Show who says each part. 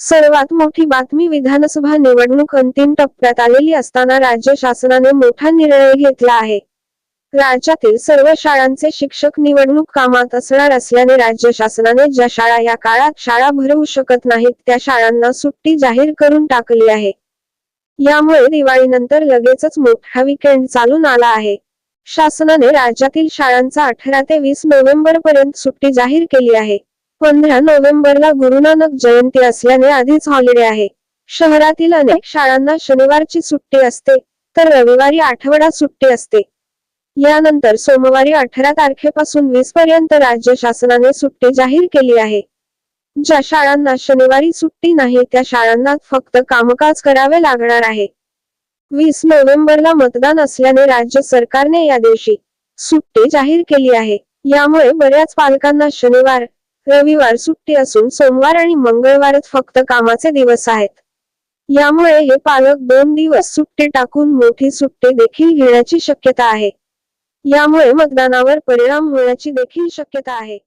Speaker 1: सर्वात मोठी बातमी विधानसभा निवडणूक अंतिम टप्प्यात आलेली असताना राज्य शासनाने मोठा निर्णय घेतला आहे. राज्यातील सर्व शाळांचे शिक्षक निवडणूक कामात असणार असल्याने राज्य शासनाने ज्या शाळा या काळात शाळा भरवू शकत नाहीत त्या शाळांना सुट्टी जाहीर करून टाकली आहे. यामुळे दिवाळीनंतर लगेचच मोठा विकेंड चालून आला आहे. शासनाने राज्यातील शाळांचा अठरा ते वीस नोव्हेंबर पर्यंत सुट्टी जाहीर केली आहे. पंधरा नोव्हेंबरला गुरुनानक जयंती असल्याने आधीच हॉलिडे आहे. शहरातील अनेक शाळांना शनिवारची सुट्टी असते तर रविवारी आठवडा सुट्टी असते. यानंतर सोमवारी अठरा तारखेपासून वीस पर्यंत राज्य शासनाने सुट्टी जाहीर केली आहे. ज्या शाळांना शनिवारी सुट्टी नाही त्या शाळांना फक्त कामकाज करावे लागणार आहे. वीस नोव्हेंबरला मतदान असल्याने राज्य सरकारने या दिवशी सुट्टी जाहीर केली आहे. यामुळे बऱ्याच पालकांना शनिवार रविवार सुट्टी असून सोमवार आणि मंगळवारच फक्त कामाचे दिवस आहेत. यामुळे हे पालक दोन दिवस सुट्टी टाकून मोठी सुट्टी देखील घेण्याची शक्यता आहे. यामुळे मतदानावर परिणाम होण्याची देखील शक्यता आहे.